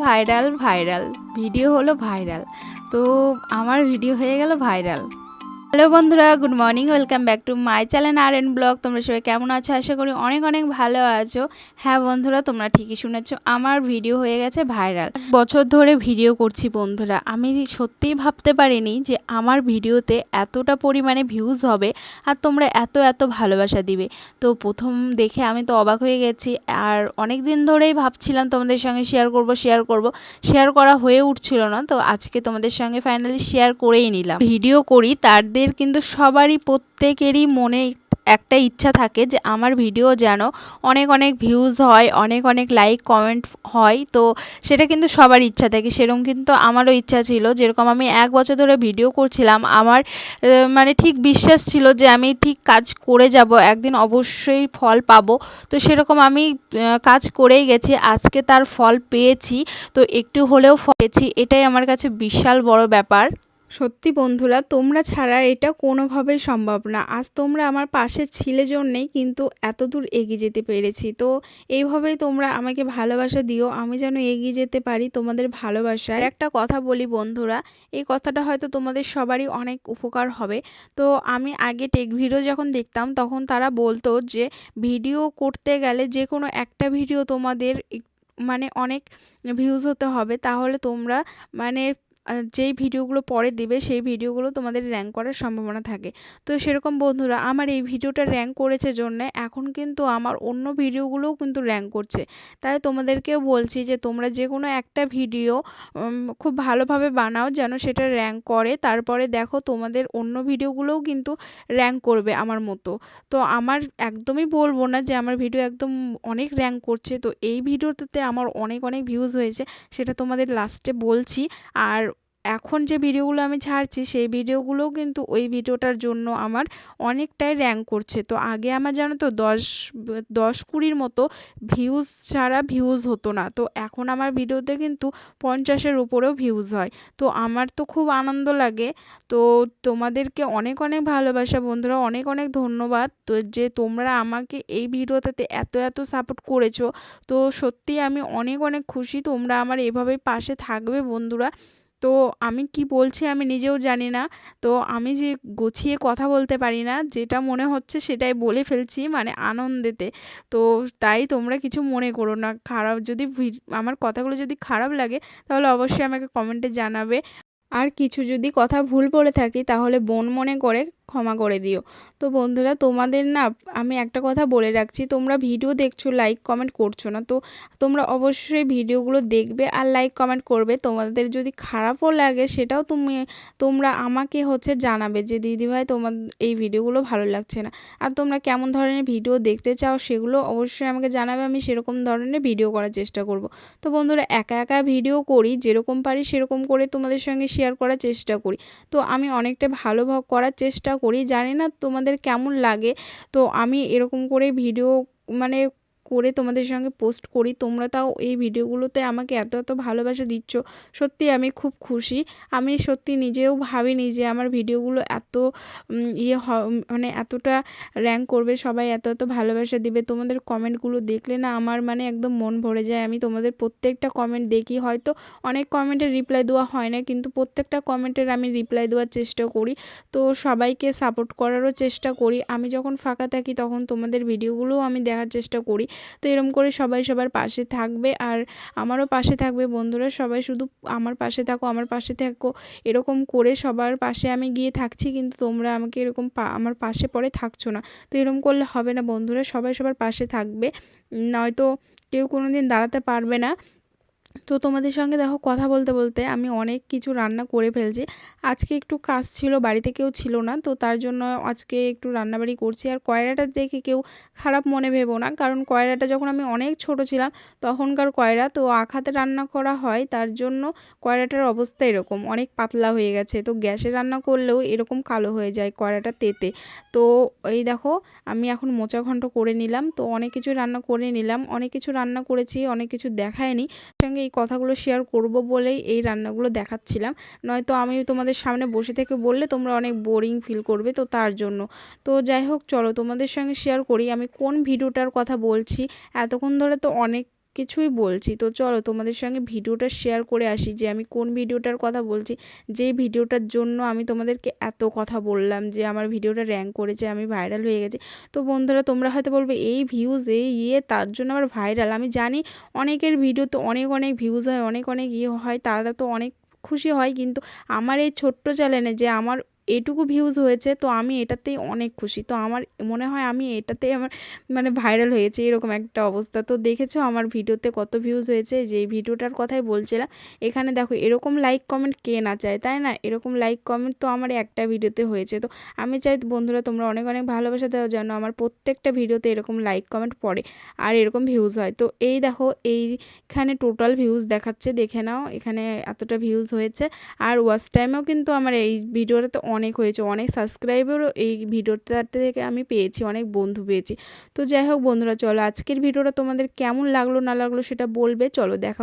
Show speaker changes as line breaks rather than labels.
Viral viral video হলো viral তো আমার ভিডিও হয়ে গেল ভাইরাল হ্যালো বন্ধুরা, good morning, welcome back to my channel R N vlog. তোমরা সবাই কেমন আছো? আশা করি অনেক অনেক ভালো আছো। হ্যাঁ বন্ধুরা, তোমরা ঠিকই শুনেছো, আমার ভিডিও হয়ে গেছে ভাইরাল। বছর ধরে ভিডিও করছি বন্ধুরা। আমি সত্যিই ভাবতে পারিনি যে আমার ভিডিওতে এতটা পরিমাণে ভিউজ হবে আর তোমরা এত এত ভালোবাসা দিবে। তো প্রথম দেখে আমি তো অবাক হয়ে গেছি আর অনেক দিন ধরেই ভাবছিলাম তোমাদের সঙ্গে শেয়ার করব শেয়ার করব। শেয়ার করা হয়ে উঠছিল না, তো আজকে তোমাদের সঙ্গে ফাইনালি শেয়ার করেই নিলাম। ভিডিও করি তাদের কিন্তু সবারই প্রত্যেকেরই মনে একটা ইচ্ছা থাকে যে আমার ভিডিও যেন অনেক অনেক ভিউজ হয়, অনেক অনেক লাইক কমেন্ট হয়। তো সেটা কিন্তু সবার ইচ্ছা থাকে। সেরকম কিন্তু আমারও ইচ্ছা ছিল। যেরকম আমি এক বছর ধরে ভিডিও করছিলাম, আমার মানে ঠিক বিশ্বাস ছিল যে আমি ঠিক কাজ করে যাব, একদিন অবশ্যই ফল পাবো। তো সেরকম আমি কাজ করেই গেছি। আজকে তার ফল পেয়েছি। তো একটু হলেও ফল পেয়েছি। এটাই আমার কাছে বিশাল বড় ব্যাপার। সত্যি বন্ধুরা, তোমরা ছাড়া এটা কোনোভাবেই সম্ভব না। আজ তোমরা আমার পাশে ছিলে জন্যেই কিন্তু এত দূর এগিয়ে যেতে পেরেছি। তো এইভাবেই তোমরা আমাকে ভালোবাসা দিও, আমি যেন এগিয়ে যেতে পারি তোমাদের ভালোবাসায়। একটা কথা বলি বন্ধুরা, এই কথাটা হয়তো তোমাদের সবারই অনেক উপকার হবে। তো আমি আগে টেক ভিডিও যখন দেখতাম, তখন তারা বলতো যে, ভিডিও করতে গেলে যে কোনো একটা ভিডিও তোমাদের মানে অনেক ভিউজ হতে হবে। তাহলে তোমরা মানে যেই ভিডিওগুলো পরে দিবে, সেই ভিডিওগুলো তোমাদের র্যাঙ্ক করার সম্ভাবনা থাকে। তো সেরকম বন্ধুরা, আমার এই ভিডিওটা র্যাঙ্ক করেছে জন্যে, এখন কিন্তু আমার অন্য ভিডিওগুলোও কিন্তু র্যাঙ্ক করছে। তাই তোমাদেরকেও বলছি যে, তোমরা যে কোনো একটা ভিডিও খুব ভালোভাবে বানাও যেন সেটা র্যাঙ্ক করে, তারপরে দেখো তোমাদের অন্য ভিডিওগুলোও কিন্তু র্যাঙ্ক করবে আমার মতো। তো আমার একদমই বলব না যে, আমার ভিডিও একদম অনেক র্যাঙ্ক করছে। তো এই ভিডিওটাতে আমার অনেক অনেক ভিউজ হয়েছে, সেটা তোমাদের লাস্টে বলছি। আর এখন যে ভিডিওগুলো আমি ছাড়ছি, সেই ভিডিওগুলোও কিন্তু ওই ভিডিওটার জন্য আমার অনেকটাই র্যাঙ্ক করছে। তো আগে আমার জানো তো দশ দশ কুড়ির মতো ভিউজ ছাড়া ভিউজ হতো না। তো এখন আমার ভিডিওতে কিন্তু পঞ্চাশের উপরেও ভিউজ হয়। তো আমার তো খুব আনন্দ লাগে। তো তোমাদেরকে অনেক অনেক ভালোবাসা বন্ধুরা, অনেক অনেক ধন্যবাদ। তো যে তোমরা আমাকে এই ভিডিওটাতে এত এত সাপোর্ট করেছ, তো সত্যি আমি অনেক অনেক খুশি। তোমরা আমার এভাবেই পাশে থাকবে বন্ধুরা। তো আমি কি বলছি আমি নিজেও জানি না। তো আমি যে গুছিয়ে কথা বলতে পারি না, যেটা মনে হচ্ছে সেটাই বলে ফেলছি মানে আনন্দেতে। তো তাই তোমরা কিছু মনে করো না, খারাপ যদি আমার কথাগুলো যদি খারাপ লাগে তাহলে অবশ্যই আমাকে কমেন্টে জানাবে। আর কিছু যদি কথা ভুল বলে থাকি তাহলে বোন মনে করে ক্ষমা করে দিও। তো বন্ধুরা, তোমাদের না, আমি একটা কথা বলে রাখছি, তোমরা ভিডিও দেখছ লাইক কমেন্ট করছ না, তো তোমরা অবশ্যই ভিডিওগুলো দেখবে আর লাইক কমেন্ট করবে। তোমাদের যদি খারাপও লাগে, সেটাও তুমি, তোমরা আমাকে হচ্ছে জানাবে যে, দিদিভাই, তোমার এই ভিডিওগুলো ভালো লাগছে না। আর তোমরা কেমন ধরনের ভিডিও দেখতে চাও, সেগুলো অবশ্যই আমাকে জানাবে, আমি সেরকম ধরনের ভিডিও করার চেষ্টা করব। তো বন্ধুরা, একা একা ভিডিও করি, যেরকম পারি সেরকম করে তোমাদের সঙ্গে শেয়ার করার চেষ্টা করি। তো আমি অনেকটা ভালো করার চেষ্টা করি জানি না তোমাদের কেমন লাগে। তো আমি এরকম করে ভিডিও মানে করে তোমাদের সঙ্গে পোস্ট করি। তোমরা তাও এই ভিডিওগুলোতে আমাকে এত এত ভালোবাসা দিচ্ছ। সত্যি আমি খুব খুশি। আমি সত্যি নিজেও ভাবিনি যে আমার ভিডিওগুলো এত ইয়ে মানে এতটা র্যাঙ্ক করবে। সবাই এত এত ভালোবাসা দিবে। তোমাদের কমেন্টগুলো দেখলে না আমার মানে একদম মন ভরে যায়। আমি তোমাদের প্রত্যেকটা কমেন্ট দেখি। হয়তো অনেক কমেন্টের রিপ্লাই দেওয়া হয় না, কিন্তু প্রত্যেকটা কমেন্টের আমি রিপ্লাই দেওয়ার চেষ্টা করি। তো সবাইকে সাপোর্ট করারও চেষ্টা করি। আমি যখন ফাঁকা থাকি তখন তোমাদের ভিডিওগুলোও আমি দেখার চেষ্টা করি। তো এরম করে সবাই সবার পাশে থাকবে আর আমারও পাশে থাকবে বন্ধুরা। সবাই শুধু আমার পাশে থাকো, আমার পাশে থাকো। এরকম করে সবার পাশে আমি গিয়ে থাকছি, কিন্তু তোমরা আমাকে এরকম আমার পাশে পরে থাকছো না। তো এরকম করলে হবে না বন্ধুরা, সবাই সবার পাশে থাকবে। নয়তো কেউ কোনো দিন দাঁড়াতে পারবে না। তো তোমাদের সঙ্গে দেখো কথা বলতে বলতে আমি অনেক কিছু রান্না করে ফেলছি। আজকে একটু কাজ ছিল, বাড়িতে কেউ ছিল না, তো তার জন্য আজকে একটু রান্নাবাড়ি করছি। আর কয়রাটা দেখে কেউ খারাপ মনে ভেবো না, কারণ কয়রাটা যখন আমি অনেক ছোট ছিলাম, তখনকার কয়রা, তো আখাতে রান্না করা হয়, তার জন্য কয়রাটার অবস্থা এরকম, অনেক পাতলা হয়ে গেছে। তো গ্যাসে রান্না করলেও এরকম কালো হয়ে যায় কয়রাটা তেতে। তো এই দেখো, আমি এখন মোচা ঘন্ট করে নিলাম, তো অনেক কিছু রান্না করে নিলাম, অনেক কিছু রান্না করেছি, অনেক কিছু দেখায়নি। সঙ্গে এই কথাগুলো শেয়ার করব বলেই এই রান্নাগুলো দেখাচ্ছিলাম। নয়তো আমি তোমাদের সামনে বসে থেকে বললে তোমরা অনেক বোরিং ফিল করবে তো তার জন্য। তো যাই হোক, চলো তোমাদের সঙ্গে শেয়ার করি। আমি কোন ভিডিওটার কথা বলছি? এতক্ষণ ধরে তো অনেক কিছুই বলছি। তো চলো তোমাদের সঙ্গে ভিডিওটা শেয়ার করে আসি যে আমি কোন ভিডিওটার কথা বলছি। যে ভিডিওটার জন্য আমি তোমাদেরকে এত কথা বললাম যে আমার ভিডিওটা র্যাঙ্ক করেছে, আমি ভাইরাল হয়ে গেছি। তো বন্ধুরা, তোমরা হয়তো বলবে, এই ভিউজ এই ইয়ে তার জন্য আবার ভাইরাল আমি জানি অনেকের ভিডিওতে অনেক অনেক ভিউজ হয়, অনেক অনেক ইয়ে হয়, তারা তো অনেক খুশি হয়, কিন্তু আমার এই ছোট্ট চ্যানেলে যে আমার এটুকু ভিউজ হয়েছে, তো আমি এটাতেই অনেক খুশি। তো আমার মনে হয় আমি এটাতেই আমার মানে ভাইরাল হয়েছে, এরকম একটা অবস্থা। তো দেখেছ আমার ভিডিওতে কত ভিউজ হয়েছে, যে ভিডিওটার কথাই বলছিলাম। এখানে দেখো, এরকম লাইক কমেন্ট কে না চায়, তাই না? এরকম লাইক কমেন্ট তো আমার একটা ভিডিওতে হয়েছে। তো আমি চাই বন্ধুরা তোমরা অনেক অনেক ভালোবাসা দেওয়া যেন আমার প্রত্যেকটা ভিডিওতে এরকম লাইক কমেন্ট পড়ে আর এরকম ভিউজ হয়। তো এই দেখো, এইখানে টোটাল ভিউজ দেখাচ্ছে, দেখে নাও এখানে এতটা ভিউজ হয়েছে। আর ওয়াচ টাইমেও কিন্তু আমার এই ভিডিওটাতে অনেক হয়েছে, অনেক সাবস্ক্রাইবারও এই ভিডিওটা থেকে আমি পেয়েছি, অনেক বন্ধু পেয়েছি। তো যাই হোক বন্ধুরা, চলো আজকের ভিডিওটা তোমাদের কেমন লাগল না লাগল সেটা বলবে, চলো দেখা